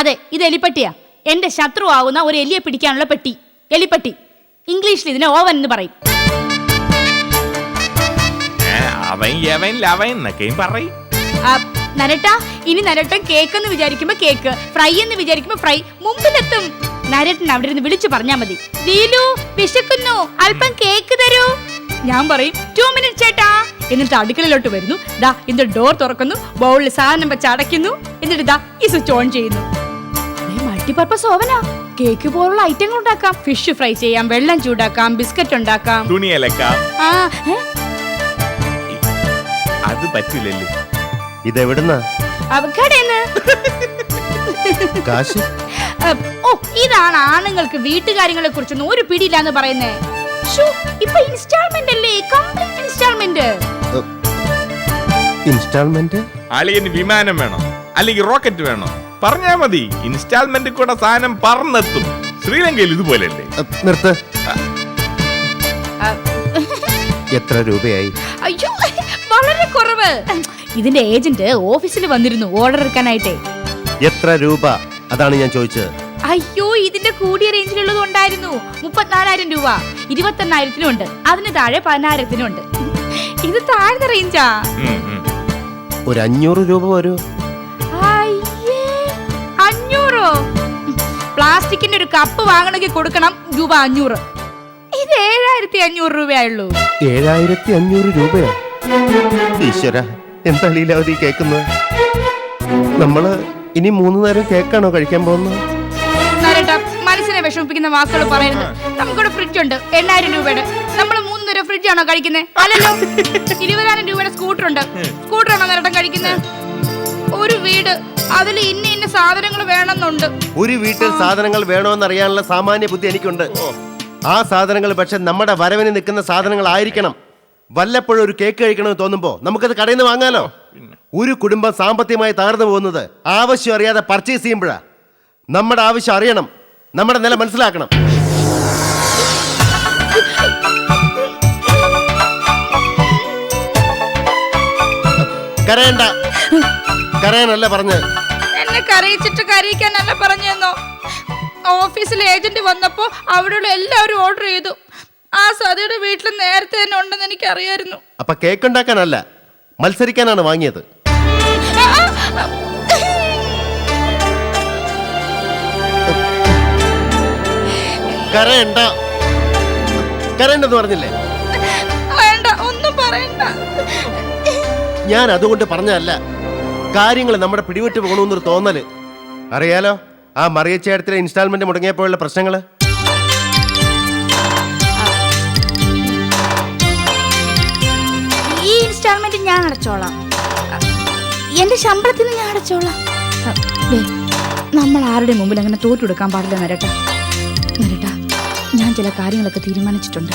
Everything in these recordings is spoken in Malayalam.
അതെ ഇത് എലിപ്പട്ടിയാ. എന്റെ ശത്രു ആവുന്ന ഒരു എലിയെ പിടിക്കാനുള്ള പെട്ടി. എലിപ്പട്ടി. ഇംഗ്ലീഷിൽ ഇതിനെ ഓവൻ എന്ന് പറയും. അവൻ യവൻ ലവൻ എന്നൊക്കെയും പറയും. ആ, നരട്ടാ ഇനി നരട്ടൻ കേക്ക് എന്ന് വിചാരിക്കുമ്പോ കേക്ക് ഫ്രൈ എന്ന് വിചാരിക്കുമ്പോ ഫ്രൈ മുമ്പിലെത്തും. നരട്ടൻ അവിടെ ഇരുന്ന് വിളിച്ചു പറഞ്ഞാ മതി. ദീലു വിശക്കുന്നു അല്പം കേക്ക് തരൂ. ഞാൻ പറയും ടു മിനിറ്റ് ചേട്ടാ. എന്നിട്ട് അടുക്കളയിലോട്ട് വരുന്നു. ദാ ഇത് ഡോർ തുറക്കുന്നു ബൗളിൽ സാധനം വെച്ച് അടയ്ക്കുന്നു. എന്നിട്ട് ദാ ഈ സ്വിച്ച് ഓൺ ചെയ്യുന്നു. മൾട്ടിപർപ്പസ് ഓവനാ കേക്ക് പോലുള്ള ഐറ്റങ്ങൾ ഉണ്ടാക്കാം. ഫിഷ് ഫ്രൈ ചെയ്യാം വെള്ളം ചൂടാക്കാം ബിസ്ക്കറ്റ് ഉണ്ടാക്കാം. തുണിയലക്കാം ആ ഏ? അത് പറ്റില്ലല്ലേ. ഇതെവിടുന്നാ? അവ കടേന്ന് കാശ്? അഹ്, ഓ ഇതാണ് ആണുങ്ങൾക്ക് വീട്ടുകാര്യങ്ങളെ കുറിച്ചൊന്നും ഒരു പിടിയില്ലാന്ന് പറയുന്നേ. ശ്ശോ, ഇപ്പൊ ഇൻസ്റ്റാൾമെന്റ് അല്ലേ? കംപ്ലീറ്റ് ഇൻസ്റ്റാൾമെന്റ് ഇൻസ്റ്റാൾമെന്റ് അളിയന് വിമാനം വേണോ. അല്ലെങ്കിൽ റോക്കറ്റ് വേണോ. പറഞ്ഞാ മതി. ഇൻസ്റ്റാൾമെന്റ് കൂടെ സാധനം പറന്നെത്തും ശ്രീലങ്കയിൽ ഇതുപോലെയല്ലേ? നിർത്ത്. എത്ര രൂപയായി? അയ്യോ വളരെ കുറവ്. ഇതിന്റെ ഏജന്റ് ഓഫീസിൽ വന്നിരുന്നു ഓർഡർ എടുക്കാനായിട്ടേ. എത്ര രൂപ? അതാണ് ഞാൻ ചോദിച്ചത്. അയ്യോ ഇതിന്റെ കൂടിയ റേഞ്ചിലുള്ളത് ഉണ്ടായിരുന്നു. മുപ്പത്തിനാലായിരം രൂപ. ഇരുപത്തെണ്ണായിരത്തിനും ഉണ്ട്. അതിന് താഴെ പതിനായിരത്തിനും ഉണ്ട്. ഇത് താഴ്ന്ന റേഞ്ചാ. ഒരു അഞ്ഞൂറ് രൂപ വരൂ. പ്ലാസ്റ്റിക്കിന്റെ ഒരു കപ്പ് വാങ്ങണമെങ്കിൽ കൊടുക്കണം രൂപ അഞ്ഞൂറ്. ഇത് ഏഴായിരത്തി അഞ്ഞൂറ് രൂപയായുള്ളൂ. ഏഴായിരത്തി അഞ്ഞൂറ് രൂപയോ? ഈശ്വര എന്താ ലീലാവതി കേക്കുന്നത് നമ്മൾ ഇനി മൂന്ന് നേരം കേക്കാണോ കഴിക്കാൻ പോകുന്നത്? നരേട്ടാ മനസ്സിനെ വിഷമിപ്പിക്കുന്ന വാക്കുകൾ പറയരുത്. നമുക്കിവിടെ ഫ്രിഡ്ജ് ഉണ്ട് എണ്ണായിരം രൂപയുടെ. നമ്മൾ മൂന്ന് നേരം ഫ്രിഡ്ജ് ആണോ കഴിക്കുന്നത് അല്ലല്ലോ ഇരുപതിനായിരം രൂപയുടെ സ്കൂട്ടർ ഉണ്ട്. സ്കൂട്ടർ ആണോ നരട്ടം കഴിക്കുന്നത് ഒരു വീട്. അതിൽ ഇന്ന ഇന്ന സാധനങ്ങൾ വേണമെന്നുണ്ട്. ഒരു വീട്ടിൽ സാധനങ്ങൾ വേണമെന്നറിയാനുള്ള സാമാന്യ ബുദ്ധി എനിക്കുണ്ട്. ആ സാധനങ്ങൾ പക്ഷെ നമ്മുടെ വരവിന് നിൽക്കുന്ന സാധനങ്ങൾ ആയിരിക്കണം. വല്ലപ്പോഴും ഒരു കേക്ക് കഴിക്കണമെന്ന് തോന്നുമ്പോ നമുക്കത് കടയിൽ നിന്ന് വാങ്ങാലോ ഒരു കുടുംബം സാമ്പത്തികമായി താഴ്ന്നു പോകുന്നത് ആവശ്യം അറിയാതെ പർച്ചേസ് ചെയ്യുമ്പോഴാ. നമ്മുടെ ആവശ്യം അറിയണം. നമ്മുടെ നില മനസ്സിലാക്കണം. കരയണ്ട. കരയാനല്ല പറഞ്ഞത് എന്നെ കരയിച്ചിട്ട് കരയിക്കാനല്ല പറഞ്ഞെന്നോ? ഓഫീസിലെ ഏജന്റ് വന്നപ്പോ അവിടെയുള്ള എല്ലാവരും ഓർഡർ ചെയ്തു. ആ സതിയുടെ വീട്ടിൽ നേരത്തെ തന്നെ ഉണ്ടെന്ന് എനിക്ക് അറിയായിരുന്നു അപ്പൊ കേക്ക് ഉണ്ടാക്കാനല്ല മത്സരിക്കാനാണ് വാങ്ങിയത്. കരയണ്ട. കരയണ്ടെന്ന് പറഞ്ഞില്ലേ? വേണ്ട ഒന്നും പറയണ്ട. ഞാൻ അതുകൊണ്ട് പറഞ്ഞതല്ല. കാര്യങ്ങൾ നമ്മുടെ പിടിവിട്ട് പോകണമെന്നൊരു തോന്നൽ. അറിയാലോ? ആ മറിയച്ചേടത്തിലെ ഇൻസ്റ്റാൾമെന്റ് മുടങ്ങിയപ്പോഴുള്ള പ്രശ്നങ്ങൾ? ഈ ഇൻസ്റ്റാൾമെന്റ് ഞാൻ അടച്ചോളാം. എന്റെ ശമ്പളത്തിൽ നിന്ന് ഞാൻ അടച്ചോളാം. ദേ, നമ്മൾ ആരുടെ മുമ്പിൽ അങ്ങനെ തോറ്റു കൊടുക്കാൻ പാടില്ല നരട്ട. നരട്ട ഞാൻ ചില കാര്യങ്ങളൊക്കെ തീരുമാനിച്ചിട്ടുണ്ട്.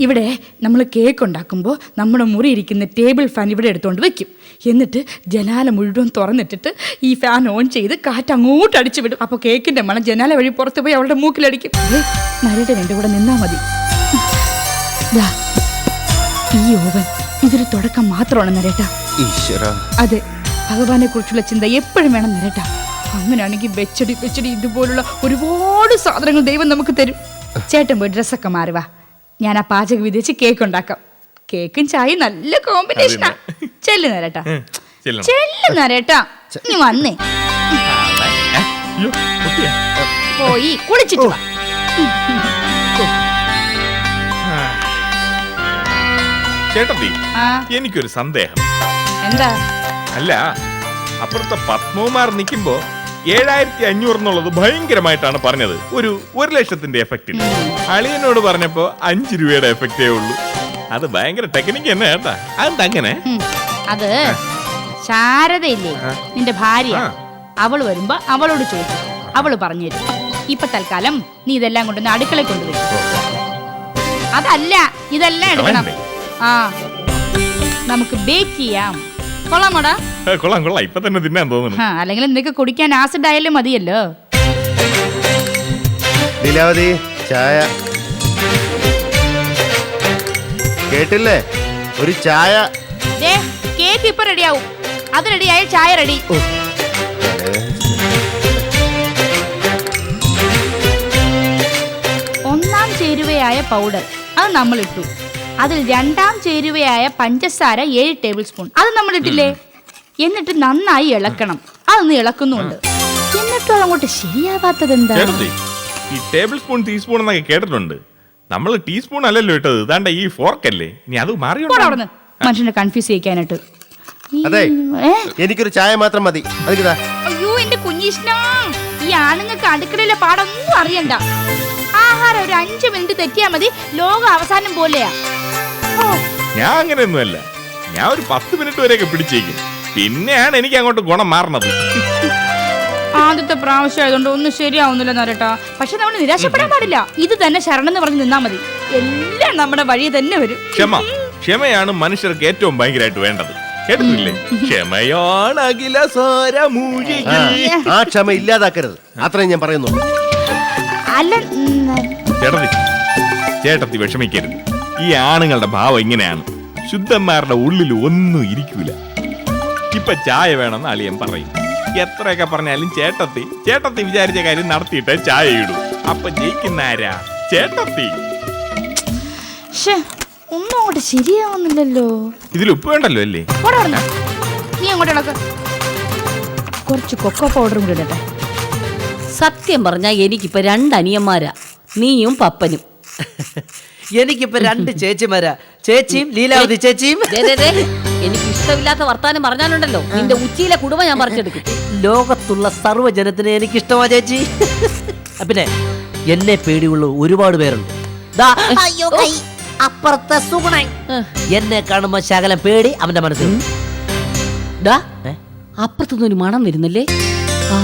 ഇവിടെ നമ്മൾ കേക്ക് ഉണ്ടാക്കുമ്പോൾ നമ്മുടെ മുറി ഇരിക്കുന്ന ടേബിൾ ഫാൻ ഇവിടെ എടുത്തുകൊണ്ട് വെക്കും. എന്നിട്ട് ജനാല മുഴുവൻ തുറന്നിട്ടിട്ട് ഈ ഫാൻ ഓൺ ചെയ്ത് കാറ്റ് അങ്ങോട്ട് അടിച്ചു വിടും. അപ്പോൾ കേക്കിന്റെ മണം ജനാല വഴി പുറത്ത് പോയി അവളുടെ മൂക്കിലടിക്കും. മരയുടെ എന്റെ കൂടെ നിന്നാൽ മതി. ഈ ഓവൻ ഇതൊരു തുടക്കം മാത്രമാണ് നരേട്ട അതെ ഭഗവാനെ കുറിച്ചുള്ള ചിന്ത എപ്പോഴും വേണം നരേട്ട അങ്ങനെയാണെങ്കിൽ വെച്ചടി വെച്ചടി ഇതുപോലുള്ള ഒരുപാട് സാധനങ്ങൾ ദൈവം നമുക്ക് തരും. ചേട്ടൻ പോയി ഡ്രസ്സൊക്കെ മാറുക ഞാൻ ആ പാചക വിധിച്ച് കേക്ക് ഉണ്ടാക്കാം. കേക്കും ചായയും നല്ല കോമ്പിനേഷനാ ചെല്ലു നരേട്ട. ചെല്ലു നരേട്ട നീ വന്നേ. പോയി കുളിച്ചിട്ട് വാ. ചേട്ടത്തി ആ. എനിക്കൊരു സന്ദേഹം. എന്താ? അല്ല അപ്പുറത്തെ പത്മകുമാർ നിൽക്കുമ്പോ ഏഴായിരത്തി അഞ്ഞൂറ് എന്നുള്ളത് ഭയങ്കരമായിട്ടാണ് പറഞ്ഞത്. ഒരു ഒരു ലക്ഷത്തിന്റെ എഫക്റ്റിൽ അളിയനോട് പറഞ്ഞപ്പോ അഞ്ച് രൂപയുടെ എഫക്റ്റേ ഉള്ളൂ. അത് ഭയങ്കര ടെക്നിക്ക് തന്നെ കേട്ടാ. അതെന്താ അങ്ങനെ അത് ശാരദയില്ലേ? നിന്റെ ഭാര്യ. അവൾ അവൾ വരുമ്പോ അവളോട് ചോദിച്ചു അവൾ പറഞ്ഞു തരും. ഇപ്പൊ തൽക്കാലം നീ ഇതെല്ലാം കൊണ്ടുവന്ന് അടുക്കള കൊണ്ടുവരും. അതല്ല ഇതെല്ലാം എടുക്കണം. ആ. നമുക്ക് ബേക്ക് ചെയ്യാം. കൊള്ളാമോടാ? ഏ, കൊള്ളാം കൊള്ളാം. ഇപ്പൊ തന്നെ തിന്നാൻ തോന്നുന്നു. ആ അല്ലെങ്കിൽ നിനക്ക് കുടിക്കാൻ ആസിഡ് ആയാലും മതിയല്ലോ. ലീലാവതി ചായ. കേട്ടില്ലേ? ഒരു ചായ. ദേ കേക്ക് ഇപ്പൊ റെഡിയാവും അത് റെഡിയായ ചായ റെഡി ഒന്നാം ചേരുവയായ പൗഡർ അത് നമ്മൾ ഇട്ടു അതിൽ രണ്ടാം ചേരുവയായ പഞ്ചസാര ഏഴ് ടേബിൾ സ്പൂൺ. അത് നമ്മൾ ഇട്ടില്ലേ? എന്നിട്ട് നന്നായി ഇളക്കണം. അതൊന്ന് ഇളക്കുന്നുണ്ട്. എന്നിട്ടും അങ്ങോട്ട് ശരിയാവാത്തത് എന്താ? ചേട്ടത്തി ഈ ടേബിൾ സ്പൂൺ ടീസ്പൂൺ എന്നൊക്കെ കേട്ടിട്ടുണ്ട്. നമ്മൾ ടീസ്പൂൺ അല്ലല്ലോ ഇട്ടത്. ഇതാണ്ട ഈ ഫോർക്ക് അല്ലേ? ഇനി അത് മാറിയോ അവിടുന്ന്. മനുഷ്യനെ കൺഫ്യൂസ് ചെയ്യിക്കാനായിട്ട്. ഈ- അതെ. ഏ? എനിക്കൊരു ചായ മാത്രം മതി. അതിതാ അയ്യോ എന്റെ കുഞ്ഞിഷ്ണ. ഈ ആണുങ്ങൾക്ക് അടുക്കളയിലെ പാടൊന്നും അറിയണ്ട. ആഹാരം ഒരു അഞ്ചു മിനിറ്റ് തെറ്റിയാ മതി. ലോകം അവസാനം പോലെയാ. ഞാൻ അങ്ങനെയൊന്നുമല്ല. ഞാൻ ഒരു പത്ത് മിനിറ്റ് വരെയൊക്കെ പിടിച്ചേക്കും. പിന്നെയാണ് എനിക്ക് അങ്ങോട്ട് ഗുണം മാറണത്. ആദ്യത്തെ പ്രാവശ്യം ആയതുകൊണ്ട് ഒന്നും ശരിയാവുന്നില്ല നരട്ടാ പക്ഷെ നമ്മൾ നിരാശപ്പെടാൻ പാടില്ല. ഇത് തന്നെ ശരണം എന്ന് പറഞ്ഞ് നിന്നാ മതി. എല്ലാം നമ്മുടെ വഴി തന്നെ വരും. ക്ഷമ. ക്ഷമയാണ് മനുഷ്യർക്ക് ഏറ്റവും ഭയങ്കരമായിട്ട് വേണ്ടത്. കേട്ടിട്ടില്ലേ? ക്ഷമയാണ് അഖില ആ, ആ ക്ഷമ ഇല്ലാതാക്കരുത്. അത്രയും ഞാൻ പറയുന്നുള്ളൂ. അല്ല ചേട്ടത്തി. ചേട്ടത്തി വിഷമിക്കരുത്. ഈ ആണുങ്ങളുടെ ഭാവം ഇങ്ങനെയാണ്. ശുദ്ധന്മാരുടെ ഉള്ളിൽ ഒന്നും ഇരിക്കൂല. ഇപ്പൊ ചായ വേണമെന്ന് അളിയൻ പറയും. എത്രയൊക്കെ പറഞ്ഞാലും ചേട്ടത്തി ചേട്ടത്തി വിചാരിച്ച കാര്യം നടത്തിയിട്ടേ ചായ ഇടൂ. അപ്പൊ ജയിക്കുന്ന ആരാ? ചേട്ടത്തി. ശ്ശേ, ഒന്നും അങ്ങോട്ട് ശരിയാവുന്നില്ലല്ലോ. ഇതിൽ ഉപ്പ് വേണ്ടല്ലോ അല്ലേ? നീ അങ്ങോട്ട് ഇളക്ക്. കുറച്ച് കൊക്കോ പൗഡറും കൂടി ഇടട്ടെ. സത്യം പറഞ്ഞാ എനിക്കിപ്പോ രണ്ട് അനിയന്മാരാ. നീയും പപ്പനും. എനിക്കിപ്പോ രണ്ട് ചേച്ചിമാരാ. ചേച്ചിയും ലീലാവതി ചേച്ചിയും. ദേ, ദേ, ദേ, എനിക്ക് ഇഷ്ടമില്ലാത്ത വർത്താനം പറഞ്ഞാലുണ്ടല്ലോ. നിന്റെ ഉച്ചയിലെ കുടുംബ ഞാൻ പറിച്ചെടുക്കും. ലോകത്തുള്ള സർവജനത്തിന് എനിക്കിഷ്ടമാ ചേച്ചി. പിന്നെ എന്നെ പേടിയുള്ള ഒരുപാട് പേരുണ്ട്. ദാ, അയ്യോ, കൈ. അപ്പുറത്തെ സുഗുണൻ. എന്നെ കാണുമ്പോ ശകലം പേടി അവന്റെ മനസ്സിൽ. ഡാ ഏ? അപ്പുറത്തുനിന്ന് ഒരു മണം വരുന്നല്ലേ? ആ.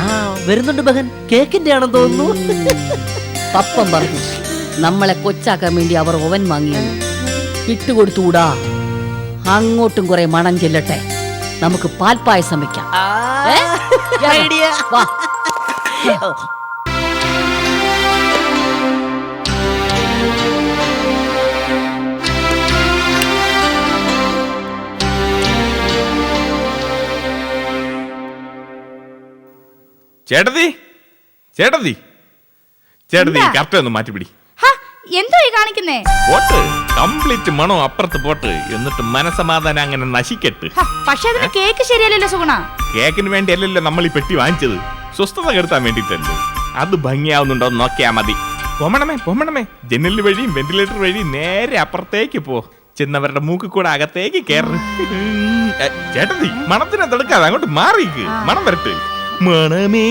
ആ വരുന്നുണ്ട് ബഹൻ. കേക്കിന്റെ ആണെന്ന് തോന്നുന്നു പപ്പൻ പറഞ്ഞു. നമ്മളെ കൊച്ചാക്കാൻ വേണ്ടി അവർ ഓവൻ വാങ്ങിയെന്ന് ഇട്ടുകൊടുത്തുകൂടാ. അങ്ങോട്ടും കുറെ മണം ചെല്ലട്ടെ. നമുക്ക് പാൽപ്പായസം വെക്കാം. ചേട്ടതി ഏ? വാ. ചേട്ടത്തി? ചേട്ടത്തി? എന്താ? കറക്റ്റ് ഒന്ന് മാറ്റിപ്പിടി. ഹാ, എന്തോ ഈ കാണിക്കുന്നേ? പോട്ട്. കംപ്ലീറ്റ് മണോ അപ്പുറത്ത് പോട്ട്. എന്നിട്ട് മനസമാധാനം അങ്ങനെ നശിക്കട്ട്. ഹ, പക്ഷെ അതിന് കേക്ക് ശരിയല്ലല്ലോ സുഗുണ. കേക്കിന് വേണ്ടി അല്ലല്ലോ നമ്മൾ ഈ പെട്ടി വാങ്ങിച്ചത്. സ്വസ്ഥത കെടുത്താൻ വേണ്ടിട്ടല്ലേ അത് ഭംഗിയാവുന്നുണ്ടോ എന്ന് നോക്കിയാ മതി. പൊമണമേ പൊമണമേ. ജനൽ വഴിയും വെന്റിലേറ്റർ വഴിയും നേരെ അപ്പുറത്തേക്ക് പോ. ചെന്നവരുടെ മൂക്ക് കൂടെ അകത്തേക്ക് കയറി ചേട്ടത്തി മണത്തിനെ തടുക്കാതെ അങ്ങോട്ട് മാറിക്ക്. മണം വരട്ടെ. മണമേ.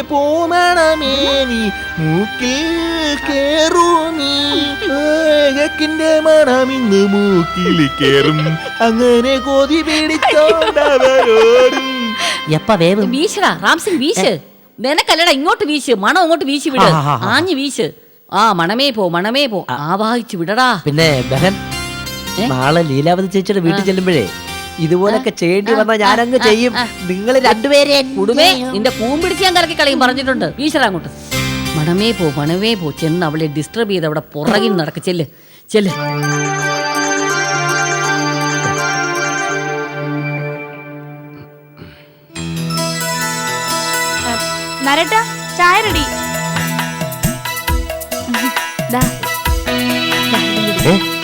പോമണമേ നീ മൂക്കിൽ കേറൂ നീ. ഏകക്കിന്റെ മണം ഇന്ന് മൂക്കിൽ കേറും. അങ്ങനെ കൊതി പിടിച്ചോണ്ടവരോടും. എപ്പ വേവ്? വീശടാ റാംസിംഗ് വീശ്. നിനക്കല്ലടാ ഇങ്ങോട്ട് വീശ്. മണം അങ്ങോട്ട് വീശി വിട്. ആഞ്ഞു വീശ്. ആ മണമേ പോ മണമേ പോ. ആവാഹിച്ചു വിടടാ. പിന്നെ ബഹൻ? നാളെ ലീലാവതി ചേച്ചിയുടെ വീട്ടിൽ ചെല്ലുമ്പോഴേ ഇതുപോലൊക്കെ ചെയ്യേണ്ടി വന്നാൽ ഞാനങ്ങ് ചെയ്യും. നിങ്ങൾ രണ്ടുപേരെ കുടുമേ നിന്റെ കൂമ്പിടിച്ച് ഞാൻ കലക്കി കളയും പറഞ്ഞിട്ടുണ്ട്. ഈശ്വരാങ്ങോട്ട് അങ്ങോട്ട്. മണമേ പോ മണമേ പോ ചെന്ന് അവളെ ഡിസ്റ്റർബ് ചെയ്ത് അവിടെ പുറകിൽ നടക്ക. ചെല്ല് ചെല്ല്. നരട്ട ചായ റെഡി.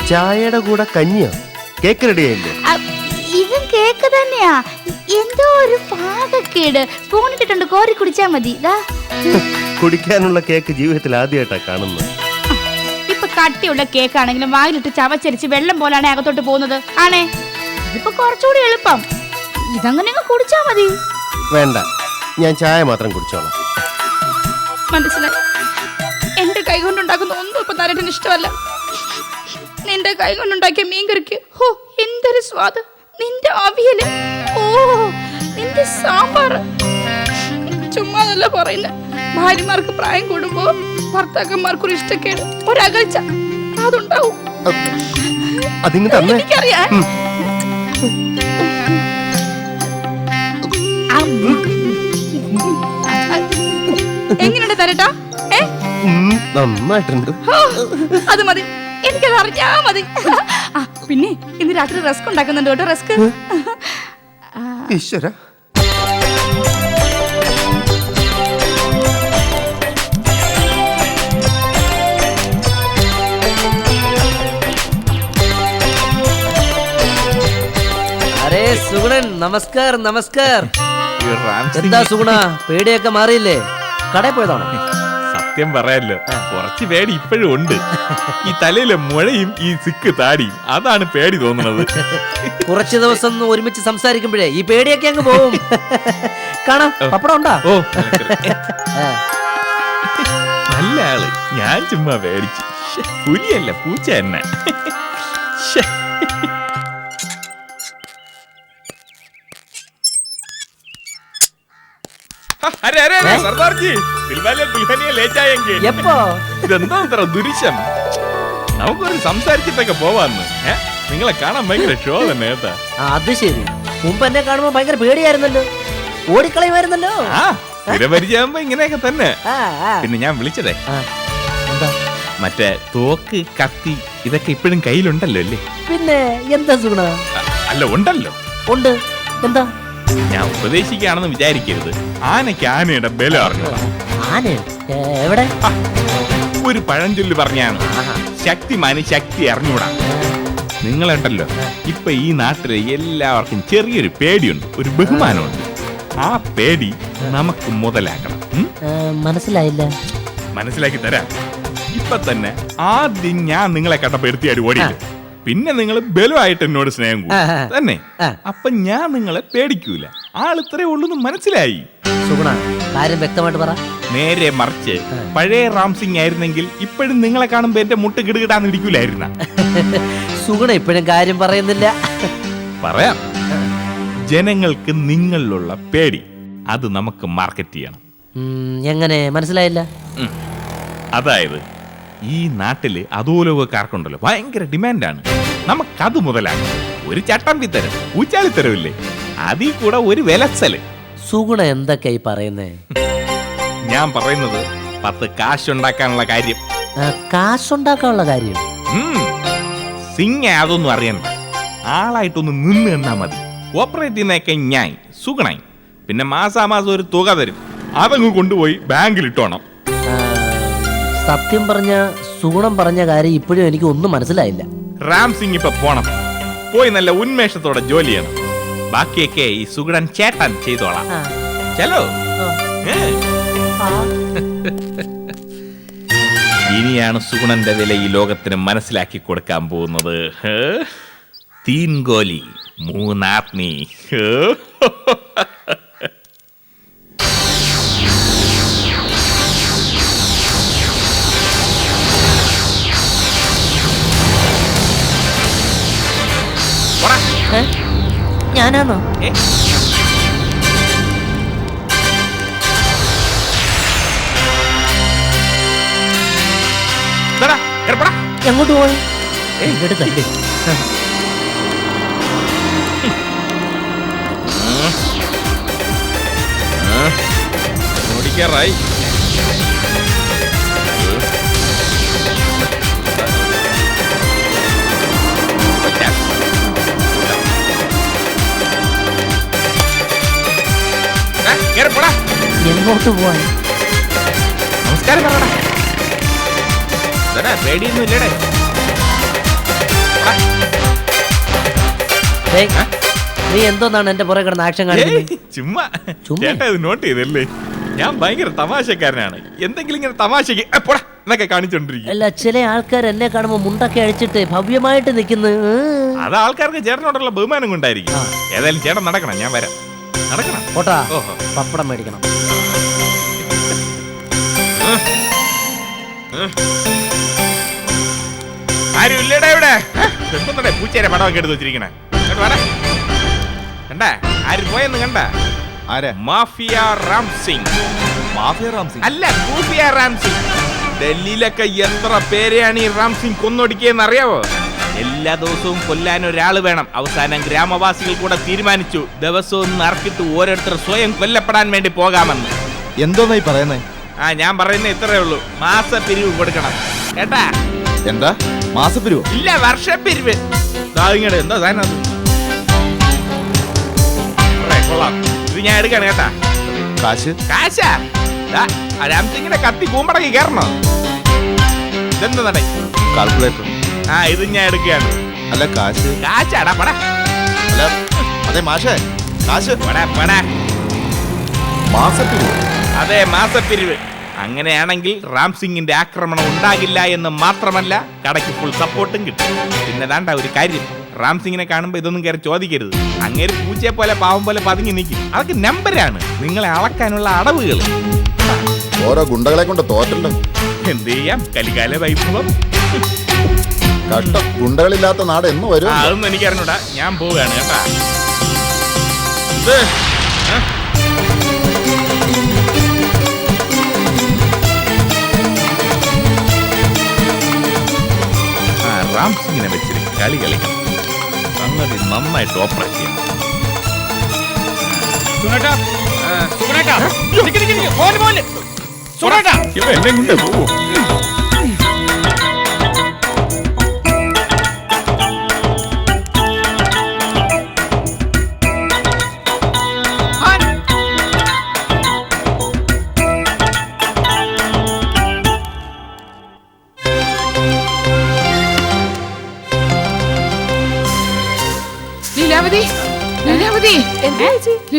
ചായയുടെ കൂടെ കഞ്ഞിയോ? കേക്ക് റെഡി ആയില്ലേ? കേക്ക് തന്നെയാ എന്തോ ഒരു പാകക്കേട്. പോണിട്ടിട്ടുണ്ട് കോരി കുടിച്ചാ മതി. ഇതാ കുടിക്കാനുള്ള കേക്ക് ജീവിതത്തിൽ ആദ്യമായിട്ടാ കാണുന്നത്. ഇപ്പൊ കട്ടിയുള്ള കേക്ക് ആണെങ്കിലും വായിലിട്ട് ചവച്ചരിച്ച് വെള്ളം പോലാണ് അകത്തോട്ട് പോകുന്നത്. ആണേ ഇപ്പൊ കുറച്ചുകൂടി എളുപ്പം. ഇതങ്ങനെ അങ്ങ് കുടിച്ചാ മതി. വേണ്ട ഞാൻ ചായ മാത്രം കുടിച്ചോളാം. മനസ്സിലായി. എന്റെ കൈ കൊണ്ടുണ്ടാക്കുന്ന ഒന്നും ഇപ്പൊ നരട്ടിന് ഇഷ്ടമല്ല. നിന്റെ കൈ കൊണ്ടുണ്ടാക്കിയ മീൻകറിക്ക് ഹോ എന്തൊരു സ്വാദ്. നിന്റെ അവിയൽ. ഓ നിന്റെ സാമ്പാർ. ചുമ്മാതല്ല പറയുന്ന. ഭാര്യമാർക്ക് പ്രായം കൂടുമ്പോ ഭർത്താക്കന്മാർക്കൊരു ഇഷ്ടക്കേട് ഒരകൽച്ച. അതുണ്ടാവും. അതിങ്ങ് തന്നെ. എനിക്കറിയാം. എങ്ങനെയുണ്ട് തരട്ടാ? നന്നായിട്ടുണ്ട്. അത് മതി. എനിക്കത് അറിഞ്ഞാ മതി. ആ, പിന്നെ ഇന്ന് രാത്രി റെസ്ക് ഉണ്ടാക്കുന്നുണ്ട് കേട്ടോ റെസ്ക്. ഈശ്വര. നമസ്കാരം എന്താ സുഗുണ? പേടിയൊക്കെ മാറിയില്ലേ? കടയിൽ പോയതാണോ? സത്യം പറയാലോ. കുറച്ച് പേടി ഇപ്പോഴും ഉണ്ട്. ഈ തലയിലെ മുഴയും ഈ സിക്ക് താടിയും. അതാണ് പേടി തോന്നുന്നത്. കുറച്ച് ദിവസം ഒരുമിച്ച് സംസാരിക്കുമ്പോഴേ ഈ പേടിയൊക്കെ അങ്ങ് പോവും. കാണാം. പപ്പടം ഉണ്ടാ? ഓ നല്ല ആൾ. ഞാൻ ചുമ്മാ പേടിച്ചു. പുലിയല്ല പൂച്ച തന്നെ. ഹ, അരെ, അരെ, അരെ, സർദാർജി. ദിൽവാലെ ദുൽഹനിയെ ലേറ്റായെങ്കിൽ. എപ്പോ? ഇതെന്താ ഇത്ര ദുരിശം? നമുക്കൊരു സംസാരിച്ചിട്ടൊക്കെ പോവാന്ന്. ഏ? നിങ്ങളെ കാണാൻ ഭയങ്കര ഷോ തന്നെ കേട്ടാ അത് ശരി. മുമ്പ് എന്നെ കാണുമ്പോ ഭയങ്കര പേടിയായിരുന്നല്ലോ. ഓടിക്കളയുമായിരുന്നല്ലോ. ആ സ്ഥിരപരിചയമാകുമ്പോ ഇങ്ങനെയൊക്കെ തന്നെ. ആ, ആ. പിന്നെ ഞാൻ വിളിച്ചതേ. ആ, എന്താ? മറ്റേ തോക്ക് കത്തി ഇതൊക്കെ ഇപ്പോഴും കയ്യിലുണ്ടല്ലോ അല്ലേ? പിന്നെ എന്താ സുഗുണ? അ- അല്ല ഉണ്ടല്ലോ. ഉണ്ട്. എന്താ? ഞാൻ ഉപദേശിക്കുകയാണെന്ന് വിചാരിക്കരുത്. ആനയ്ക്ക് ആനയുടെ ബലം അറിഞ്ഞോളാം ആന? എവിടെ? ഒരു പഴഞ്ചൊല്ല് പറഞ്ഞാണ്. ശക്തി ശക്തിമാന് ശക്തി അറിഞ്ഞൂടാ. നിങ്ങളുണ്ടല്ലോ ഇപ്പൊ ഈ നാട്ടിലെ എല്ലാവർക്കും ചെറിയൊരു പേടിയുണ്ട് ഒരു ബഹുമാനമുണ്ട്. ആ പേടി നമുക്ക് മുതലാക്കണം. ഉം? മനസ്സിലായില്ല. മനസ്സിലാക്കി തരാം. ഇപ്പൊ തന്നെ ആദ്യം ഞാൻ നിങ്ങളെ കണ്ടപ്പോ എടുത്തിയാടി ഓടിയില്ല പിന്നെ നിങ്ങൾ ബലമായിട്ട് എന്നോട് സ്നേഹം കൂടും. തന്നെ. അപ്പൊ ഞാൻ നിങ്ങളെ പേടിക്കൂല. ആൾ ഇത്രേ ഉള്ളൂന്ന് മനസ്സിലായി. സുഗുണ കാര്യം വ്യക്തമായിട്ട് പറ. നേരെ മറിച്ച്. പഴയ റാംസിംഗ് ആയിരുന്നെങ്കിൽ ഇപ്പോഴും നിങ്ങളെ കാണുമ്പോ എന്റെ മുട്ട് കിടുകിടാന്ന് ഇടിക്കൂലായിരുന്ന സുഗുണ ഇപ്പോഴും കാര്യം പറയുന്നില്ല. പറയാം. ജനങ്ങൾക്ക് നിങ്ങളിലുള്ള പേടി. അത് നമുക്ക് മാർക്കറ്റ് ചെയ്യണം. എങ്ങനെ? മനസ്സിലായില്ല. അതായത് ഈ നാട്ടിൽ അതോലോകക്കാർക്കുണ്ടല്ലോ ഭയങ്കര ഡിമാൻഡാണ്. നമുക്കത് മുതലാണ് ഒരു ചട്ടമ്പി തരം ഊച്ചാളിത്തരമില്ലേ അതിൽ കൂടെ ഒരു വിലച്ചൽ. സുഗുണ എന്തൊക്കെയായി പറയുന്നേ? ഞാൻ പറയുന്നത് പത്ത് കാശുണ്ടാക്കാനുള്ള കാര്യം. ആ, കാശുണ്ടാക്കാനുള്ള കാര്യം. ഉം. സിംഗ് അതൊന്നും അറിയണ്ട. ആളായിട്ടൊന്ന് നിന്ന് എന്നാ മതി. ഓപ്പറേറ്റ് ചെയ്യുന്നതൊക്കെ ഞാൻ സുഗണായി. പിന്നെ മാസാമാസം ഒരു തുക തരും. അതങ്ങ് കൊണ്ടുപോയി ബാങ്കിൽ ഇട്ടോണം സത്യം പറഞ്ഞ സുഗുണം പറഞ്ഞ കാര്യം ഇപ്പോഴും എനിക്ക് ഒന്നും മനസ്സിലായില്ല. റാം സിംഗ് ഇപ്പൊ പോണം. പോയി നല്ല ഉന്മേഷത്തോടെ ജോലി ചെയ്യണം. ബാക്കിയൊക്കെ ഈ സുഗുണൻ ചേട്ടൻ ചെയ്തോളാം. ആ, ചലോ? ആ, ഏ. ആ. ഇനിയാണ് സുഗുണന്റെ വില ഈ ലോകത്തിന് മനസ്സിലാക്കി കൊടുക്കാൻ പോകുന്നത്. തീൻകോലി മൂന്നാത്മി? എങ്ങോട്ട് പോയി എങ്ങോട്ട് തന്നെ ഓടിക്കാറായി. എങ്ങോട്ട് പോവാൻ നമസ്കാരം പറയടാ. പേടിയൊന്നും ഇല്ലടേ നീ എന്തോന്നാണ് എന്റെ പുറകെ കിടന്ന് ആക്ഷൻ കാണിക്കുന്നത്? ചുമ്മാ? ചേട്ടാ ഇത് നോട്ട് ചെയ്തല്ലേ? ഞാൻ ഭയങ്കര തമാശക്കാരനാണ്. എന്തെങ്കിലും ഇങ്ങനെ തമാശക്ക് എന്നൊക്കെ കാണിച്ചോണ്ടിരിക്കും. അല്ല ചില ആൾക്കാർ എന്നെ കാണുമ്പോ മുണ്ടൊക്കെ അഴിച്ചിട്ട് ഭവ്യമായിട്ട് നിൽക്കുന്നു. അത് ആൾക്കാർക്ക് ചേട്ടനോടുള്ള ബഹുമാനം കൊണ്ടായിരിക്കും. ഏതായാലും ചേട്ടൻ നടക്കണം ഞാൻ വരാം. നടക്കണം? ഓട്ടാ പപ്പടം മേടിക്കണം. ആരും ഇല്ലടാ ഇവിടെ? എന്തൊന്നടേ പൂച്ചേരെ പടമൊക്കെ എടുത്ത് വെച്ചിരിക്കണേ. കണ്ടാ? ആരും പോയെന്ന് കണ്ട? ആരെ? മാഫിയ റാം സിംഗ്. മാഫിയ റാം സിംഗ്? അല്ല കൂഫിയ റാം സിംഗ്. ഡൽഹിയിലൊക്കെ എത്ര പേരെയാണ് ഈ റാം സിംഗ് കൊന്നൊടുക്കിയെന്ന് അറിയാവോ? എല്ലാ ദിവസവും കൊല്ലാൻ ഒരാൾ വേണം. അവസാനം ഗ്രാമവാസികൾ കൂടെ തീരുമാനിച്ചു. ദിവസവും നറുക്കിട്ട് ഓരോരുത്തർ സ്വയം കൊല്ലപ്പെടാൻ വേണ്ടി പോകാമെന്ന്. എന്തോന്നായി പറയുന്നേ? ആ ഞാൻ പറയുന്ന ഇത്രയേ ഉള്ളൂ. മാസ പിരിവ് കൊടുക്കണം. കേട്ടാ? എന്താ? മാസപ്പിരിവോ ഇല്ല വർഷപ്പിരിവ് ഇങ്ങട് എന്താ സാധനം കൊള്ളാം, ഇത് ഞാൻ എടുക്കാണ് കേട്ടാ. കാശ്? കാശാ? ദാ, ആ രാം കത്തി കൂമ്പടക്കി കയറണോ? ഇതെന്താ നട? കാൽക്കുലേറ്റർ ആ ഇത് ഞാൻ എടുക്കുകയാണ് അല്ല കാശ്? കാശാടാ പടാ. അല്ല അതെ മാഷേ. കാശ്? പോടാ, പോടാ. മാസപ്പിരിവ്. അതെ മാസപ്പിരിവ്. അങ്ങനെയാണെങ്കിൽ റാം സിംഗിന്റെ ആക്രമണം ഉണ്ടാകില്ല എന്ന് മാത്രമല്ല കടയ്ക്ക് ഫുൾ സപ്പോർട്ടും കിട്ടും. പിന്നെ ദാണ്ട ഒരു കാര്യം. റാം സിംഗിനെ കാണുമ്പോ ഇതൊന്നും കയറി ചോദിക്കരുത്. അങ്ങേര് പൂച്ചയെ പോലെ പാവം പോലെ പതുങ്ങി നിൽക്കും അതൊക്കെ നമ്പരാണ് നിങ്ങളെ അളക്കാനുള്ള അടവുകൾ. ഓരോ ഗുണ്ടകളെ കൊണ്ട് തോറ്റല്ലോ. എന്ത് ചെയ്യാം? കലികാല വൈഭവം. കട്ട ഗുണ്ടകളില്ലാത്ത നാട് എന്ന് വരും അതൊന്നും എനിക്കറിഞ്ഞൂടാ. ഞാൻ പോവുകയാണ് കേട്ടാ. ഇത്, സിംഗിനെ വെച്ചിട്ട് കളി കളിക്കണം. സംഗതി നന്നായിട്ട് ഓപ്പറേറ്റ് ചെയ്യണം. ഇവ എന്നെ കൊണ്ട് പോവോ?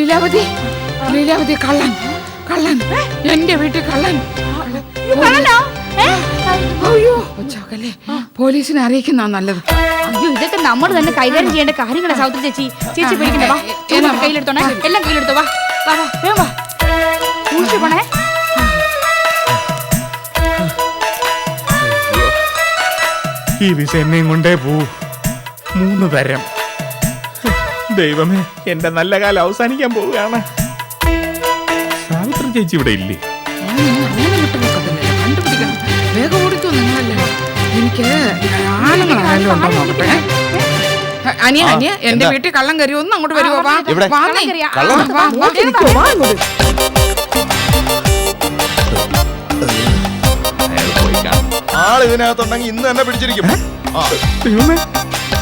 ലീലാവതി ലീലാവതി കള്ളൻ കള്ളൻ എന്റെ വീട്ടിൽ കള്ളൻ. കള്ളനോ? അയ്യോ. ഒച്ചാക്കല്ലേ പോലീസിനെ അറിയിക്കുന്ന നല്ലത്. അയ്യോ ഇതൊക്കെ നമ്മൾ തന്നെ കൈകാര്യം ചെയ്യേണ്ട കാര്യങ്ങളാ സൗത്രി ചേച്ചി. ചേച്ചി പേടിക്കണ്ട വാ. കയ്യിലെടുത്തോണേ. എല്ലാം കയ്യിലെടുത്തോ വാ. വാ വാ വേഗം വാ. സൂക്ഷിച്ച് പോണേ. ഈ വിസ എന്നെയും കൊണ്ടേ പോ. മൂന്ന് തരം. ദൈവമേ എന്റെ നല്ല കാലം അവസാനിക്കാൻ പോവുകയാണ്. സാവിത്രി ചേച്ചി ഇവിടെ ഇല്ലേ? വേഗം ഓടിക്കോ നിങ്ങളല്ലേ എനിക്ക് ആണുങ്ങളായാലും ഉണ്ടോ നോക്കട്ടെ അനിയ അനിയ എന്റെ? വീട്ടിൽ കള്ളം കയറി ഒന്ന് അങ്ങോട്ട് വരുമോ വാ ആൾ ഇതിനകത്തുണ്ടെങ്കിൽ ഇന്ന് തന്നെ പിടിച്ചിരിക്കും.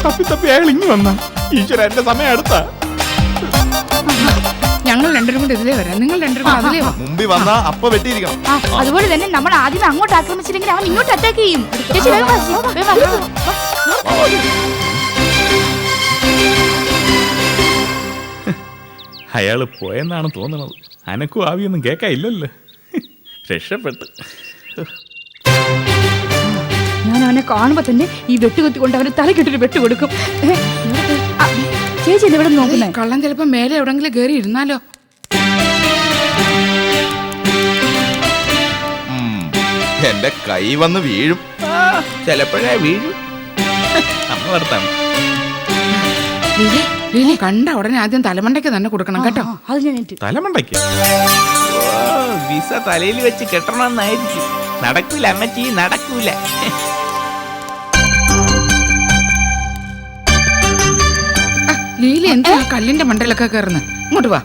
തപ്പി തപ്പി അയാൾ ഇങ്ങി വന്ന. ഈശ്വര എന്റെ സമയം അടുത്താ. ഞങ്ങൾ രണ്ടുപേരും കൂടെ ഇതിലേ വരാം. നിങ്ങൾ രണ്ടുപേരും കൂടെ അതിലേ വാ മുമ്പിൽ വന്നാ അപ്പ വെട്ടിയിരിക്കണം. ആ, അതുപോലെ തന്നെ നമ്മൾ ആദ്യം അങ്ങോട്ട് ആക്രമിച്ചില്ലെങ്കിൽ അവൻ ഇങ്ങോട്ട് അറ്റാക്ക് ചെയ്യും. ചേച്ചി വേഗം വാ, വേഗം വാ. അയാൾ പോയെന്നാണ് തോന്നുന്നത് അനക്കും ആവിയൊന്നും കേക്കായില്ലല്ലോ രക്ഷപ്പെട്ട്. ഞാൻ അവനെ കാണുമ്പോ തന്നെ ഈ വെട്ടുകുത്തി കൊണ്ട് അവന് തലക്കിട്ടൊരു വെട്ട് കൊടുക്കും. ഏ, ചേച്ചി എന്താ ഇവിടെ നോക്കുന്നേ? കള്ളം ചിലപ്പോ മേലെ എവിടെങ്കിലും കയറി ഇരുന്നാലോ. എന്റെ കൈ വന്ന് വീഴും. ചിലപ്പോഴേ വീഴും. കണ്ട ഉടനെ ആദ്യം തലമണ്ടയ്ക്ക് തന്നെ കൊടുക്കണം കേട്ടോ. അത് ഞാൻ. തലമണ്ടയ്ക്ക്? വിസ തലയിൽ വെച്ച് കെട്ടണമെന്നായിരിക്കും. നടക്കൂല അമ്മച്ചി നടക്കൂല. ലീലി എന്താ കല്ലിന്റെ മണ്ടലൊക്കെ കയറുന്നത് ഇങ്ങോട്ട് വാ.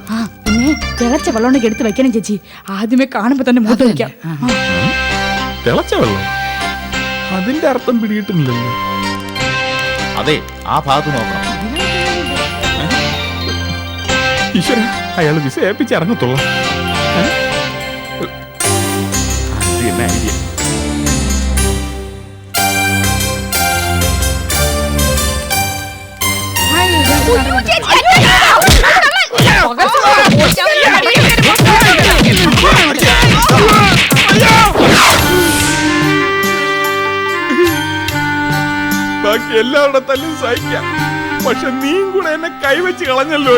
പിന്നെ തിളച്ച വെള്ളം എടുത്ത് വെക്കണം ചേച്ചി. ആദ്യമേ കാണുമ്പോ തന്നെ മുഖത്ത് വെക്കാം. തിളച്ച വെള്ളം? അതിന്റെ അർത്ഥം പിടിയിട്ടില്ലല്ലോ അതെ ആ ഭാഗത്ത് നോക്കണം. ഈശ്വര അയാൾ വിസ ഏൽപ്പിച്ച് ഇറങ്ങത്തുള്ളൂ? ബാക്കി എല്ലാവരുടെ തല്ലും സഹിക്കാം. പക്ഷെ നീയും കൂടെ എന്നെ കൈവച്ച് കളഞ്ഞല്ലോ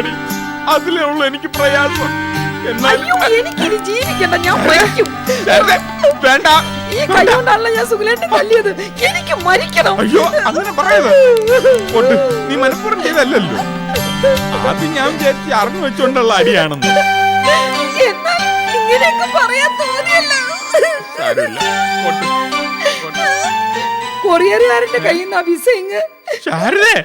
അതിലേ ഉള്ളു എനിക്ക് പ്രയാസം. എനിക്കിനി ജീവിക്കണ്ട. ഞാൻ വേണ്ട, ഈ കൈ കൊണ്ടാണല്ലോ ഞാൻ തല്ലിയത്. എനിക്ക് മരിക്കണം. അയ്യോ അങ്ങനെ നീ മനഃപൂർവം ചെയ്തല്ലല്ലോ. ആദ്യം ഞാൻ വിചാരിച്ച് അറിഞ്ഞു വെച്ചോണ്ടുള്ള അടിയാണെന്ന്. ഇങ്ങനെയൊക്കെ പറയാൻ തോന്നിയല്ലോ. കൊറിയറുകാരന്റെ കയ്യിൽ നിന്ന് വിസ ഇങ്ങ്? ശാരദേ